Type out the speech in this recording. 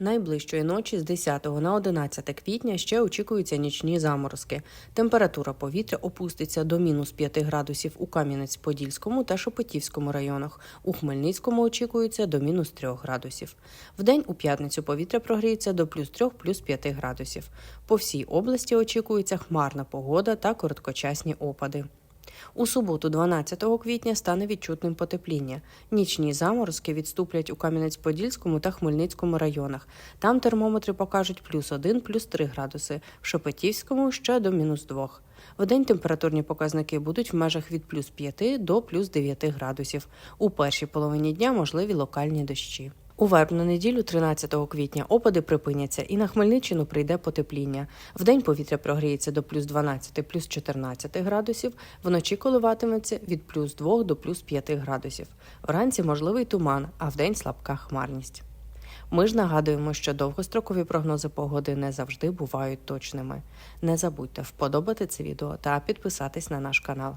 Найближчої ночі з 10 на 11 квітня ще очікуються нічні заморозки. Температура повітря опуститься до мінус 5 градусів у Кам'янець-Подільському та Шепетівському районах. У Хмельницькому очікується до мінус 3 градусів. Вдень у п'ятницю повітря прогріється до плюс 3 плюс 5 градусів. По всій області очікується хмарна погода та короткочасні опади. У суботу, 12 квітня, стане відчутним потепління. Нічні заморозки відступлять у Кам'янець-Подільському та Хмельницькому районах. Там термометри покажуть плюс 1, плюс 3 градуси, в Шепетівському ще до мінус 2. Вдень температурні показники будуть в межах від плюс 5 до плюс 9 градусів. У першій половині дня можливі локальні дощі. У вербну неділю, 13 квітня, опади припиняться, і на Хмельниччину прийде потепління. Вдень повітря прогріється до плюс 12, плюс 14 градусів, вночі коливатиметься від плюс 2 до плюс 5 градусів. Вранці можливий туман, а вдень слабка хмарність. Ми ж нагадуємо, що довгострокові прогнози погоди не завжди бувають точними. Не забудьте вподобати це відео та підписатись на наш канал.